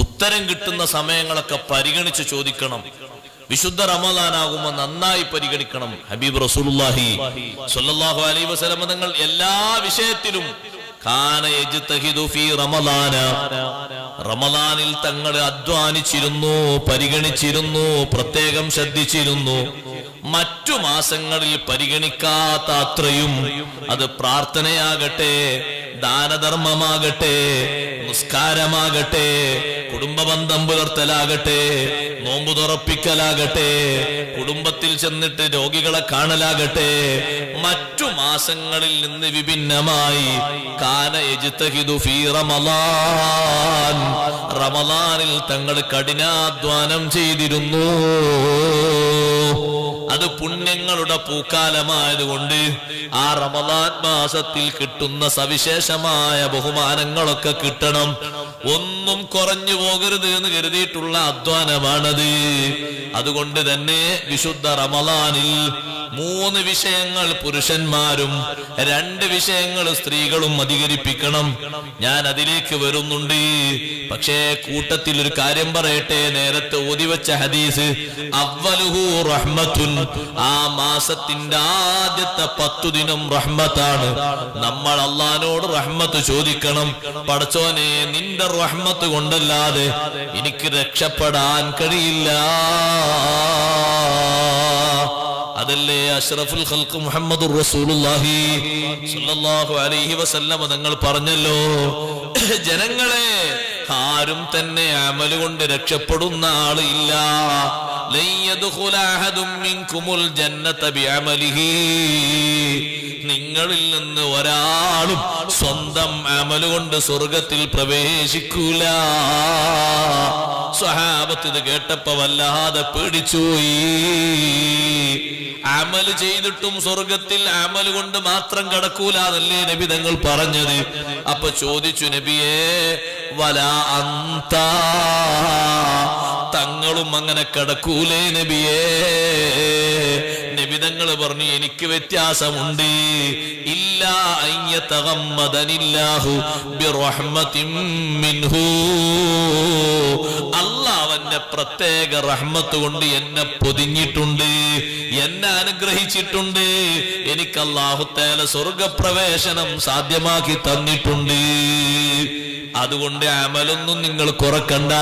ഉത്തരം കിട്ടുന്ന സമയങ്ങളൊക്കെ പരിഗണിച്ച് ചോദിക്കണം. വിശുദ്ധ റമദാനാകുമ്പോ നന്നായി പരിഗണിക്കണം. ഹബീബ് റസൂലുല്ലാഹി സല്ലല്ലാഹു അലൈഹി വസല്ലം തങ്ങൾ എല്ലാ വിഷയത്തിലും റമദാനിൽ തങ്ങൾ അധ്വാനിച്ചിരുന്നു പരിഗണിച്ചിരുന്നു പ്രത്യേകം ശ്രദ്ധിച്ചിരുന്നു. മറ്റു മാസങ്ങളിൽ പരിഗണിക്കാത്ത അത്രയും അത് പ്രാർത്ഥനയാകട്ടെ ദാനധർമ്മമാകട്ടെ നിസ്കാരമാകട്ടെ കുടുംബബന്ധം പുലർത്തലാകട്ടെ നോമ്പ് തുറപ്പിക്കലാകട്ടെ കുടുംബത്തിൽ ചെന്നിട്ട് രോഗികളെ കാണലാകട്ടെ മറ്റു മാസങ്ങളിൽ നിന്ന് വിഭിന്നമായി കാന യജ്തഹിദു ഫീ റമളാനിൽ തങ്ങൾ കഠിനാധ്വാനം ചെയ്തിരുന്നു. അത് പുണ്യങ്ങളുടെ പൂക്കാലമായതുകൊണ്ട് ആ റമദാൻ മാസത്തിൽ കിട്ടുന്ന സവിശേഷമായ ബഹുമാനങ്ങളൊക്കെ കിട്ടണം. ഒന്നും കുറഞ്ഞു പോകരുത് എന്ന് കരുതിയിട്ടുള്ള അധ്വാനമാണത്. അതുകൊണ്ട് തന്നെ വിശുദ്ധ റമദാനിൽ മൂന്ന് വിഷയങ്ങൾ പുരുഷന്മാരും രണ്ട് വിഷയങ്ങൾ സ്ത്രീകളും അധികരിപ്പിക്കണം. ഞാൻ അതിലേക്ക് വരുന്നുണ്ട്. പക്ഷേ കൂട്ടത്തിൽ ഒരു കാര്യം പറയട്ടെ? നേരത്തെ ഓതിവെച്ച ഹദീസ് അവലുഹു റഹ്മത്തുൻ. ആ മാസത്തിന്റെ ആദ്യത്തെ പത്തു ദിനം റഹ്മത്താണ്. നമ്മൾ അള്ളഹാനോട് റഹ്മത്ത് ചോദിക്കണം. പടച്ചോനെ നിന്റെ റഹ്മത്ത് കൊണ്ടല്ലാതെ എനിക്ക് രക്ഷപ്പെടാൻ കഴിയില്ല. അതല്ലേ അഷ്റഫുൽ ഖൽഖ് മുഹമ്മദ് റസൂലുള്ളാഹി സ്വല്ലല്ലാഹു അലൈഹി വസല്ലം തങ്ങൾ പറഞ്ഞല്ലോ? ജനങ്ങളെ ആരും തന്നെ അമൽ കൊണ്ട് രക്ഷപ്പെടുന്ന ആളില്ല. നിങ്ങളിൽ നിന്ന് ഒരാളും സ്വന്തം അമൽ കൊണ്ട് സ്വർഗത്തിൽ പ്രവേശിക്കൂല. സ്വഹാബത്ത് ഇത് കേട്ടപ്പോ വല്ലാതെ പേടിച്ചുപോയി. അമൽ ചെയ്തിട്ടും സ്വർഗത്തിൽ അമൽ കൊണ്ട് മാത്രം കടക്കൂല എന്നല്ലേ നബി തങ്ങൾ പറഞ്ഞത്? അപ്പൊ ചോദിച്ചു നബിയെ വല അന്ത? തങ്ങളും അങ്ങനെ കടക്കൂലേ നബിയേ? നബിതങ്ങൾ പറഞ്ഞു എനിക്ക് വ്യത്യാസമുണ്ട്. ഇല്ല അള്ളാഹ് പ്രത്യേക റഹ്മത്ത് കൊണ്ട് എന്നെ പൊതിഞ്ഞിട്ടുണ്ട് എന്നെ അനുഗ്രഹിച്ചിട്ടുണ്ട്. എനിക്ക് അള്ളാഹുത്തേല സ്വർഗപ്രവേശനം സാധ്യമാക്കി തന്നിട്ടുണ്ട്. അതുകൊണ്ട് അമലൊന്നും നിങ്ങൾ കുറക്കണ്ട.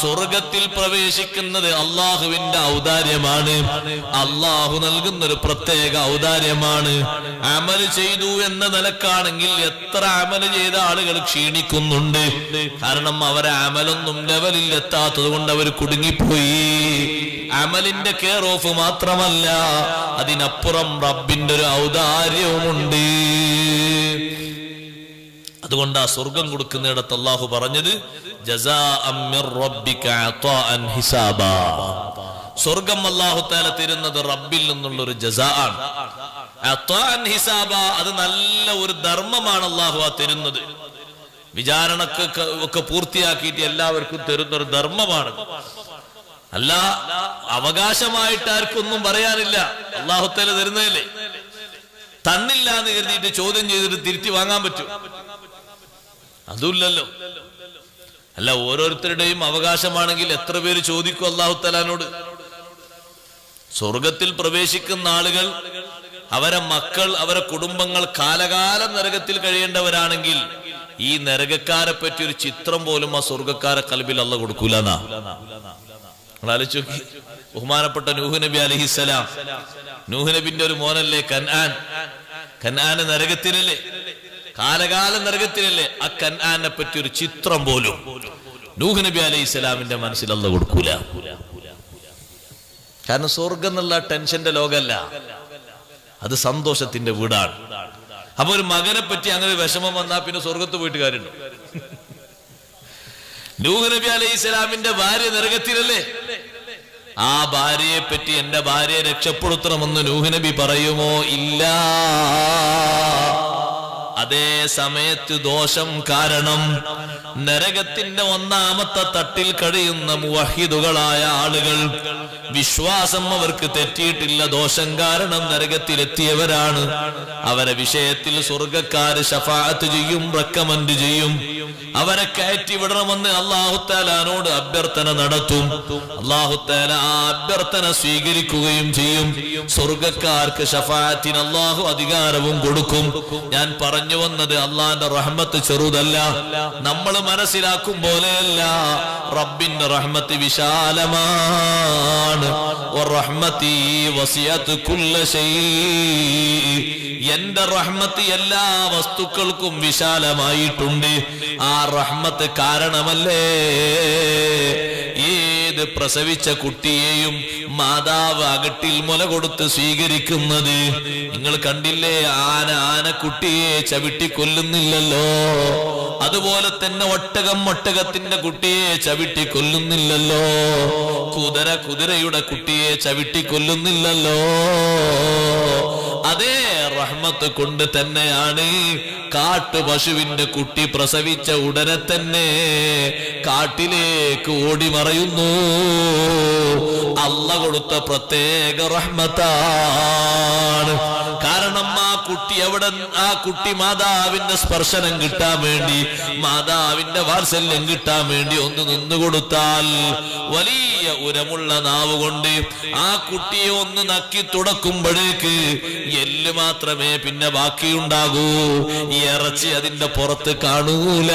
സ്വർഗത്തിൽ പ്രവേശിക്കുന്നത് അള്ളാഹുവിന്റെ ഔദാര്യമാണ്. അള്ളാഹു നൽകുന്ന ഒരു പ്രത്യേക ഔദാര്യമാണ്. അമൽ ചെയ്തു എന്ന നിലക്കാണെങ്കിൽ എത്ര അമൽ ചെയ്ത ആളുകൾ ക്ഷീണിക്കുന്നുണ്ട്. കാരണം അവരെ അമലൊന്നും ലെവലിൽ എത്താത്തത് കൊണ്ട് അവർ കുടുങ്ങിപ്പോയി. അമലിന്റെ കെയർ ഓഫ് മാത്രമല്ല അതിനപ്പുറം റബ്ബിന്റെ ഒരു ഔദാര്യവുമുണ്ട്. അതുകൊണ്ട് ആ സ്വർഗം കൊടുക്കുന്നിടത്ത് അള്ളാഹു പറഞ്ഞത് സ്വർഗം അള്ളാഹു താല തരുന്നത് റബ്ബിൽ നിന്നുള്ള ഒരു ജസാ ആണ് അത് നല്ല ഒരു ധർമ്മമാണ് അള്ളാഹു ആ തരുന്നത്. വിചാരണക്ക് ഒക്കെ പൂർത്തിയാക്കിയിട്ട് എല്ലാവർക്കും തരുന്ന ഒരു ധർമ്മമാണ്. അല്ല അവകാശമായിട്ട് ആർക്കൊന്നും പറയാനില്ല. അള്ളാഹുത്തേല തരുന്നതല്ലേ? തന്നില്ല എന്ന് കരുതിയിട്ട് ചോദ്യം ചെയ്തിട്ട് തിരുത്തി വാങ്ങാൻ പറ്റും. അതുമില്ലല്ലോ അല്ല ഓരോരുത്തരുടെയും അവകാശമാണെങ്കിൽ എത്ര പേര് ചോദിക്കും അള്ളാഹു തലാനോട് സ്വർഗത്തിൽ പ്രവേശിക്കുന്ന ആളുകൾ അവരെ മക്കൾ അവരെ കുടുംബങ്ങൾ കാലകാലം നരകത്തിൽ കഴിയേണ്ടവരാണെങ്കിൽ ഈ നരകക്കാരെ പറ്റി ഒരു ചിത്രം പോലും ആ സ്വർഗക്കാരെ കൽബിൽ ആലോചിച്ച് നോക്കി. ബഹുമാനപ്പെട്ട നൂഹ് നബി അലഹിസലാം നൂഹ് നബിന്റെ ഒരു മോനല്ലേ കൻആൻ? കൻആന് നരകത്തിലല്ലേ കാലകാലം നരകത്തിലല്ലേ? ആ കൻആനെ പറ്റി ഒരു ചിത്രം പോലും. നൂഹ് നബി അലൈഹി സ്വലാമിന്റെ മനസ്സിൽ അല്ല കൊടുക്കൂല. കാരണം സ്വർഗം എന്നുള്ള ടെൻഷന്റെ ലോകമല്ല. അത് സന്തോഷത്തിന്റെ വീടാണ്. അപ്പൊ ഒരു മകനെ പറ്റി അങ്ങനെ വിഷമം വന്നാ പിന്നെ സ്വർഗത്ത് പോയിട്ട് കാര്യമുണ്ട്? നൂഹ് നബി അലൈഹി സ്വലാമിന്റെ ഭാര്യ നരകത്തിലല്ലേ? ആ ഭാര്യയെ പറ്റി എന്റെ ഭാര്യയെ രക്ഷപ്പെടുത്തണമെന്ന് നൂഹ് നബി പറയുമോ? ഇല്ല. അതേ സമയത്ത് ദോഷം കാരണം നരകത്തിന്റെ ഒന്നാമത്തെ തട്ടിൽ കഴിയുന്ന മുവഹിദുകളായ ആളുകൾ വിശ്വാസം അവർക്ക് തെറ്റിയിട്ടില്ല. ദോഷം കാരണം നരകത്തിലെത്തിയവരാണ്. അവരെ വിഷയത്തിൽ സ്വർഗക്കാര് ഷഫാത്ത് ചെയ്യും റെക്കമെന്റ് ചെയ്യും. അവരെ കയറ്റി വിടണമെന്ന് അള്ളാഹുത്താലാനോട് അഭ്യർത്ഥന നടത്തും. അള്ളാഹുത്താല ആ അഭ്യർത്ഥന സ്വീകരിക്കുകയും ചെയ്യും. സ്വർഗക്കാർക്ക് ഷഫാത്തിന് അള്ളാഹു അധികാരവും കൊടുക്കും. ഞാൻ പറഞ്ഞു വന്നത് അള്ളാന്റെ റഹ്മത്ത് ചെറുതല്ല. നമ്മൾ മനസ്സിലാക്കും പോലെയല്ല. റബ്ബിന്റെ റഹ്മത്ത് വിശാലമാണ്. എന്റെ റഹ്മത്ത് എല്ലാ വസ്തുക്കൾക്കും വിശാലമായിട്ടുണ്ട്. ആ റഹ്മത്ത് കാരണമല്ലേ? ഏത് പ്രസവിച്ച കുട്ടിയെയും മാതാവ് അകട്ടിൽ മുല കൊടുത്ത് സ്വീകരിക്കുന്നത്. നിങ്ങൾ കണ്ടില്ലേ? ആന ആന കുട്ടിയെ ചവിട്ടി കൊല്ലുന്നില്ലല്ലോ. അതുപോലെ തന്നെ ഒട്ടകം ഒട്ടകത്തിന്റെ കുട്ടിയെ ചവിട്ടി കൊല്ലുന്നില്ലല്ലോ. കുതിര കുതിരയുടെ കുട്ടിയെ ചവിട്ടി കൊല്ലുന്നില്ലല്ലോ. അതേ റഹ്മത്ത് കൊണ്ട് തന്നെയാണ് കാട്ടുപശുവിന്റെ കുട്ടി പ്രസവിച്ച ഉടനെ തന്നെ കാട്ടിലേക്ക് ഓടി മറയുന്നു. അല്ല കൊടുത്ത പ്രത്യേക റഹ്മത്താണ്. കാരണം കുട്ടി എവിടെ ആ കുട്ടി മാതാവിന്റെ സ്പർശനം കിട്ടാൻ വേണ്ടി മാതാവിന്റെ വാത്സല്യം കിട്ടാൻ വേണ്ടി ഒന്ന് നിന്നുകൊടുത്താൽ വലിയ ഉരമുള്ള നാവ് കൊണ്ട് ആ കുട്ടിയെ ഒന്ന് നക്കി തുടക്കുമ്പോഴേക്ക് എല്ല് മാത്രമേ പിന്നെ ബാക്കിയുണ്ടാകൂ. ഈ ഇറച്ചി അതിന്റെ പുറത്ത് കാണൂല.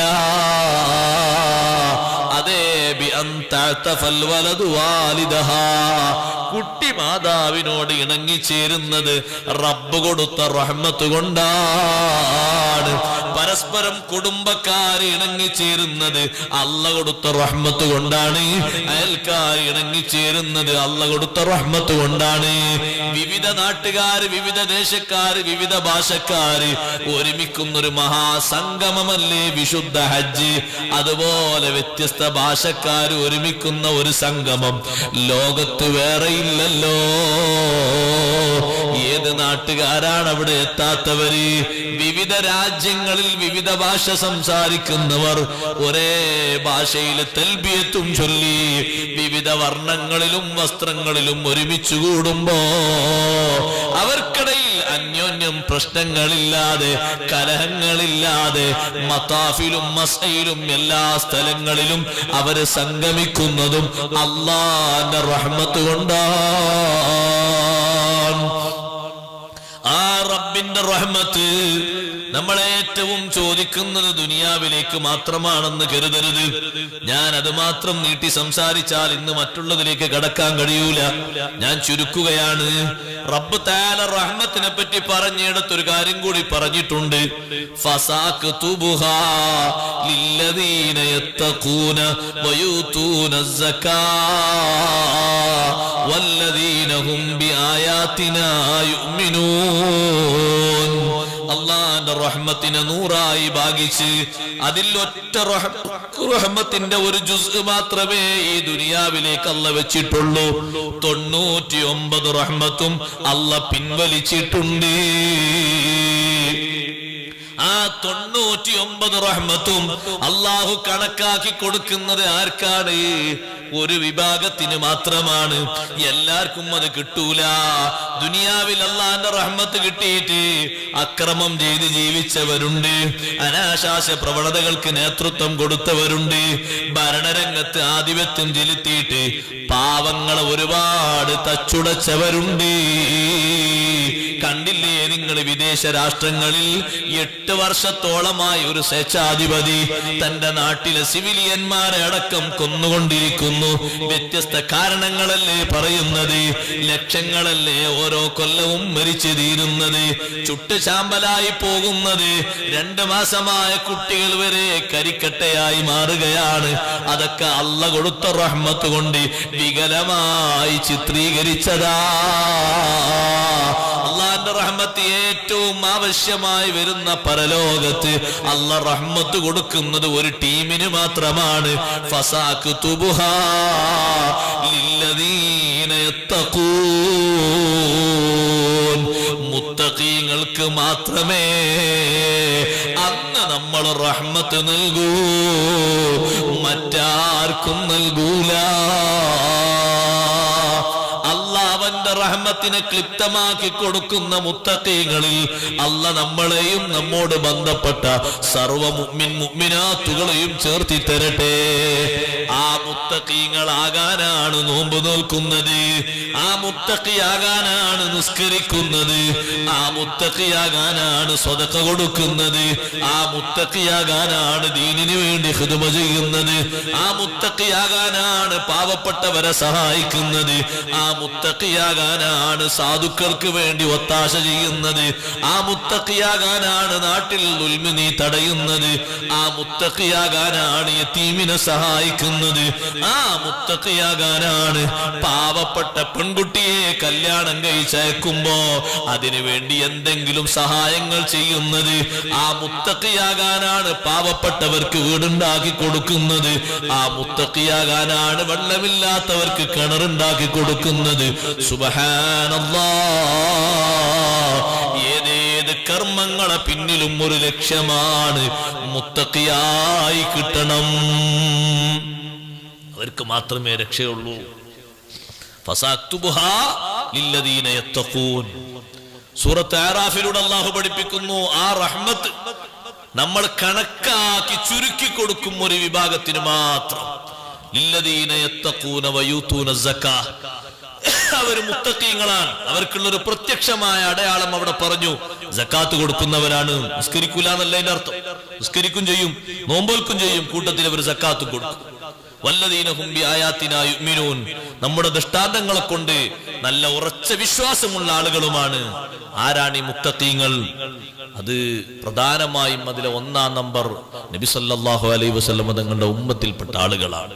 കുട്ടി മാതാവിനോട് ഇണങ്ങിച്ചേരുന്നത് റബ്ബ് കൊടുത്ത റഹ്മത്ത് കൊണ്ടാണ്. പരസ്പരം കുടുംബക്കാർ ഇണങ്ങിച്ചേരുന്നത് അല്ല കൊടുത്ത റഹ്മത്ത് കൊണ്ടാണ്. അയൽക്കാർ ഇണങ്ങിച്ചേരുന്നത് അല്ല കൊടുത്ത റഹ്മത്ത് കൊണ്ടാണ്. വിവിധ നാട്ടുകാര് വിവിധ ദേശക്കാർ വിവിധ ഭാഷക്കാർ ഒരുമിക്കുന്ന ഒരു മഹാസംഗമമല്ലേ വിശുദ്ധ ഹജ്ജ്? അതുപോലെ വ്യത്യസ്ത ഭാഷക്കാർ ഒരുമിക്കുന്ന ഒരു സംഗമം ലോകത്ത് വേറെയില്ലല്ലോ. ഏത് നാട്ടുകാരാണ് അവിടെ എത്താത്തവര്? വിവിധ രാജ്യങ്ങളിൽ വിവിധ ഭാഷ സംസാരിക്കുന്നവർ ഒരേ ഭാഷയിൽ തൽബിയത്തും ചൊല്ലി വിവിധ വർണങ്ങളിലും വസ്ത്രങ്ങളിലും ഒരുമിച്ച് കൂടുമ്പോ അവർക്കിടയിൽ അന്യോന്യം പ്രശ്നങ്ങളില്ലാതെ കലഹങ്ങളില്ലാതെ മതാഫിലും മസയിലും എല്ലാ സ്ഥലങ്ങളിലും അവർ സംഗമിക്കുന്നതും അള്ളാന്റെ റഹ്മത്ത് കൊണ്ടാണ്. ആ റബ്ബിന്റെ റഹ്മത്ത് നമ്മളെ ഏറ്റവും ചോദിക്കുന്നത് ദുനിയാവിലേക്ക് മാത്രമാണെന്ന് കരുതരുത്. ഞാൻ അത് മാത്രം നീട്ടി സംസാരിച്ചാൽ ഇന്ന് മറ്റുള്ളതിലേക്ക് കടക്കാൻ കഴിയൂല. ഞാൻ ചുരുക്കുകയാണ്. റബ്ബ് താല റഹ്മത്തിനെ പറ്റി പറഞ്ഞിടത്ത് ഒരു കാര്യം കൂടി പറഞ്ഞിട്ടുണ്ട്. തുബുഹാ ലില്ലദീന യത്തഖൂന സക്കാ വല്ലദീനഹും ബിആയാതിനാ യുഅ്മിനൂൻ. അള്ളാന്റെ റഹ്മത്തിനെ നൂറായി ഭാഗിച്ച് അതിൽ ഒറ്റ റഹ്മത്തിന്റെ ഒരു ജുസ് മാത്രമേ ഈ ദുനിയാവിലേക്ക് അല്ല വെച്ചിട്ടുള്ളൂ. തൊണ്ണൂറ്റി ഒമ്പത് റഹ്മത്തും അല്ല പിൻവലിച്ചിട്ടുണ്ട്. ആ തൊണ്ണൂറ്റി ഒമ്പത് റഹ്മത്തും അള്ളാഹു കണക്കാക്കി കൊടുക്കുന്നത് ആർക്കാണ്? ഒരു വിഭാഗത്തിന് മാത്രമാണ്. എല്ലാവർക്കും അത് കിട്ടൂല. ദുനിയാവിൽ അള്ളാന്റെ റഹ്മത്ത് കിട്ടിയിട്ട് അക്രമം ചെയ്ത് ജീവിച്ചവരുണ്ട്. അനാശാസ പ്രവണതകൾക്ക് നേതൃത്വം കൊടുത്തവരുണ്ട്. ഭരണരംഗത്ത് ആധിപത്യം ചെലുത്തിയിട്ട് പാവങ്ങളെ ഒരുപാട് തച്ചുടച്ചവരുണ്ട്. കണ്ടില്ലേ നിങ്ങൾ വിദേശ രാഷ്ട്രങ്ങളിൽ എട്ട് വർഷത്തോളമായി ഒരു സ്വേച്ഛാധിപതി തന്റെ നാട്ടിലെ സിവിലിയന്മാരെ അടക്കം കൊന്നുകൊണ്ടിരിക്കുന്നു. വ്യത്യസ്ത കാരണങ്ങളല്ലേ പറയുന്നത്? ലക്ഷങ്ങളല്ലേ ഓരോ കൊല്ലവും മരിച്ചു തീരുന്നത്? ചുട്ടു ചാമ്പലായി പോകുന്നത് രണ്ട് മാസമായ കുട്ടികൾ വരെ കരിക്കട്ടയായി മാറുകയാണ്. അതൊക്കെ അല്ല കൊടുത്ത റഹ്മത്ത് കൊണ്ട് വികലമായി ചിത്രീകരിച്ചതാ. റഹ്മത്ത് ഏറ്റവും ആവശ്യമായി വരുന്ന പരലോകത്ത് അള്ള റഹ്മത്ത് കൊടുക്കുന്നത് ഒരു ടീമിന് മാത്രമാണ്. ഫസാക്ക്. മുത്തഖീങ്ങൾക്ക് മാത്രമേ അന്ന് നമ്മൾ റഹ്മത്ത് നൽകൂ. മറ്റാർക്കും നൽകൂല. റഹ്മത്തിനെ ക്ലിപ്തമാക്കി കൊടുക്കുന്ന മുത്തക്കീങ്ങളിൽ അല്ല നമ്മളെയും നമ്മോട് ബന്ധപ്പെട്ട സർവ മുഅ്മിൻ മുഅ്മിനാത്തുകളെയും ചേർത്തി തരട്ടെ ആ മുത്തക്കീങ്ങളാകാനാണ് നോമ്പ് നോക്കുന്നത് ആ മുത്തക്കിയാകാനാണ് നിസ്കരിക്കുന്നത്. ആ മുത്തക്കിയാകാനാണ് സ്വതക്ക കൊടുക്കുന്നത്. ആ മുത്തക്കിയാകാനാണ് ദീനിനു വേണ്ടി ഹൃദമ ചെയ്യുന്നത്. ആ മുത്തക്കിയാകാനാണ് പാവപ്പെട്ടവരെ സഹായിക്കുന്നത്. ആ മുത്തക്കിയാകാനാണ് സാധുക്കൾക്ക് വേണ്ടി ഒത്താശ ചെയ്യുന്നത്. ആ മുത്തക്കിയാകാനാണ് നാട്ടിൽ ഉൽമിനി തടയുന്നത്. ആ മുത്തക്കിയാകാനാണ് യത്തീമിനെ സഹായിക്കുന്നത്. ആ മുത്തക്കിയാകാനാണ് പാവപ്പെട്ട പെൺകുട്ടിയെ കല്യാണം കഴിച്ചയക്കുമ്പോ അതിനു വേണ്ടി എന്തെങ്കിലും സഹായങ്ങൾ ചെയ്യുന്നത്. ആ മുത്തക്കിയാകാനാണ് പാവപ്പെട്ടവർക്ക് വീടുണ്ടാക്കി കൊടുക്കുന്നത്. ആ മുത്തക്കിയാകാനാണ് വെള്ളമില്ലാത്തവർക്ക് കിണറുണ്ടാക്കി കൊടുക്കുന്നത്. സുബഹാനല്ലാ ഏതേത് കർമ്മങ്ങളെ പിന്നിലും ഒരു ലക്ഷ്യമാണ് മുത്തക്കിയായി കിട്ടണം. അവർക്ക് മാത്രമേ രക്ഷയുള്ളൂ. സൂറത്ത് ആറാഫിലൂടെ അള്ളാഹു പഠിപ്പിക്കുന്നു ആ റഹ്മത്ത് നമ്മൾ കണക്കാക്കി ചുരുക്കി കൊടുക്കും ഒരു വിഭാഗത്തിന് മാത്രം. ലില്ലദീന യത്തഖൂന വയൂത്തൂന സക്കാ അവർ മുത്തക്കീങ്ങളാണ് അവർക്കുള്ള ഒരു പ്രത്യക്ഷമായ അടയാളം അവിടെ പറഞ്ഞു. ജക്കാത്ത് കൊടുക്കുന്നവരാണ്. നിസ്കരിക്കൂല എന്നല്ല അതിന്റെ അർത്ഥം. നിസ്കരിക്കും ചെയ്യും നോമ്പോൽക്കും ചെയ്യും കൂട്ടത്തിൽ അവർ ജക്കാത്ത് കൊടുക്കും. വല്ലതീനഹും ബിആയാത്തിനാ യുഅ്മിനൂൻ. നമ്മുടെ ദൃഷ്ടാന്തങ്ങളെ കൊണ്ട് നല്ല ഉറച്ച വിശ്വാസമുള്ള ആളുകളുമാണ്. ആരാണ് ഈ മുത്തഖീങ്ങൾ? അത് പ്രധാനമായും അതിലെ ഒന്നാം നമ്പർ നബി സല്ലല്ലാഹു അലൈഹി വസല്ലം തങ്ങളുടെ ഉമ്മത്തിൽപ്പെട്ട ആളുകളാണ്.